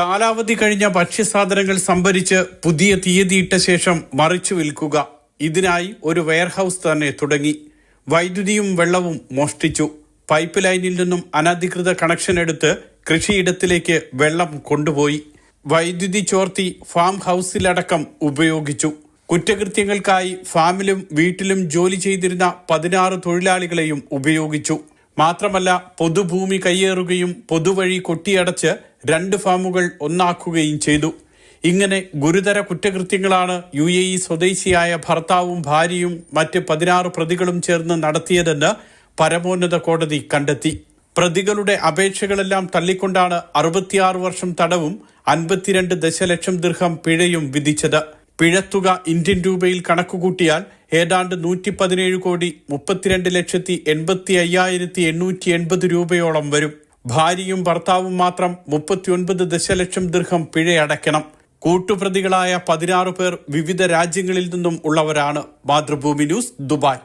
കാലാവധി കഴിഞ്ഞ ഭക്ഷ്യസാധനങ്ങൾ സംഭരിച്ച് പുതിയ തീയതിയിട്ട ശേഷം മറിച്ചു വിൽക്കുക. ഇതിനായി ഒരു വെയർഹൌസ് തന്നെ തുടങ്ങി. വൈദ്യുതിയും വെള്ളവും മോഷ്ടിച്ചു. പൈപ്പ് ലൈനിൽ നിന്നും അനധികൃത കണക്ഷൻ എടുത്ത് കൃഷിയിടത്തിലേക്ക് വെള്ളം കൊണ്ടുപോയി. വൈദ്യുതി ചോർത്തി ഫാം ഹൌസിലടക്കം ഉപയോഗിച്ചു. കുറ്റകൃത്യങ്ങൾക്കായി ഫാമിലും വീട്ടിലും ജോലി ചെയ്തിരുന്ന പതിനാറ് തൊഴിലാളികളെയും ഉപയോഗിച്ചു. മാത്രമല്ല പൊതുഭൂമി കയ്യേറുകയും പൊതുവഴി കൊട്ടിയടച്ച് രണ്ട് ഫാമുകൾ ഒന്നാക്കുകയും ചെയ്തു. ഇങ്ങനെ ഗുരുതര കുറ്റകൃത്യങ്ങളാണ് യു എ ഇ സ്വദേശിയായ ഭർത്താവും ഭാര്യയും മറ്റ് പതിനാറ് പ്രതികളും ചേർന്ന് നടത്തിയതെന്ന് പരമോന്നത കോടതി കണ്ടെത്തി. പ്രതികളുടെ അപേക്ഷകളെല്ലാം തള്ളിക്കൊണ്ടാണ് അറുപത്തിയാറ് വർഷം തടവും അൻപത്തിരണ്ട് ദശലക്ഷം ദീർഘം പിഴയും വിധിച്ചത്. പിഴത്തുക ഇന്ത്യൻ രൂപയിൽ കണക്കുകൂട്ടിയാൽ ഏതാണ്ട് നൂറ്റി പതിനേഴ് കോടി മുപ്പത്തിരണ്ട് ലക്ഷത്തി എൺപത്തി അയ്യായിരത്തി എണ്ണൂറ്റി എൺപത് രൂപയോളം വരും. ഭാര്യയും ഭർത്താവും മാത്രം മുപ്പത്തിയൊൻപത് ദശലക്ഷം ദീർഘം പിഴയടയ്ക്കണം. കൂട്ടുപ്രതികളായ പതിനാറ് പേർ വിവിധ രാജ്യങ്ങളിൽ നിന്നും ഉള്ളവരാണ്. Mathrubhumi news Dubai.